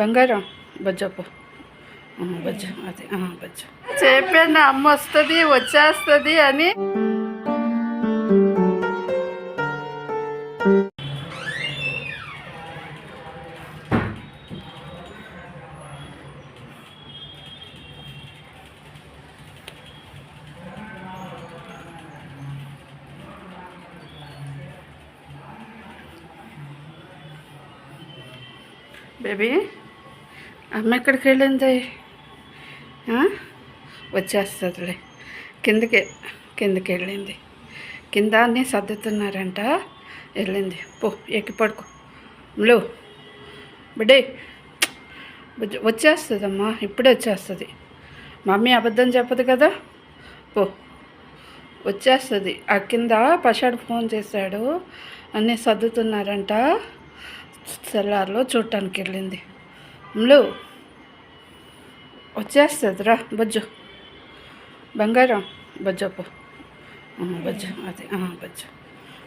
బంగారం? బజ్జపు బజ్జ అదే బజ్జ. చెప్పాను అమ్మ వస్తుంది వచ్చేస్తుంది అని? బేబీ? అమ్మ ఎక్కడికి వెళ్ళింది? వచ్చేస్తుందిలే. కిందకి కిందకి వెళ్ళింది. కింద అన్నీ సర్దుతున్నారంట. వెళ్ళింది. పో ఎక్కి పడుకో. లో. బిడ్డే. వచ్చేస్తుందమ్మా. ఇప్పుడే వచ్చేస్తుంది. మమ్మీ అబద్ధం చెప్పదు కదా? పో. వచ్చేస్తుంది. ఆ కింద పషాడు ఫోన్ చేశాడు. అన్నీ సర్దుతున్నారంట. సెల్లార్లో చూడటానికి వెళ్ళింది. అమ్ములు వచ్చేస్తుందిరా బొజ్జు బంగారం బొజ్జప్పు ఆ, బొజ్జు అదే బొజ్జు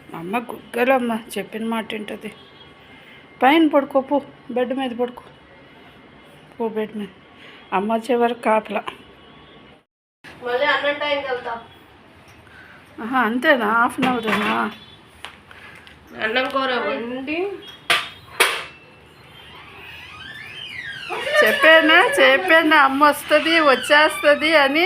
మా అమ్మ గుగ్గలమ్మ చెప్పిన మాట వింటుంది పైన పడుకో పో బెడ్ మీద పడుకో పో బెడ్ మీద అమ్మ వచ్చే వరకు కాపలా అంతేనా హాఫ్ అన్ అవర్నా అన్నం కూర వండి చెప్పానా? చెప్పాను? అమ్మ వస్తుంది వచ్చేస్తుంది అని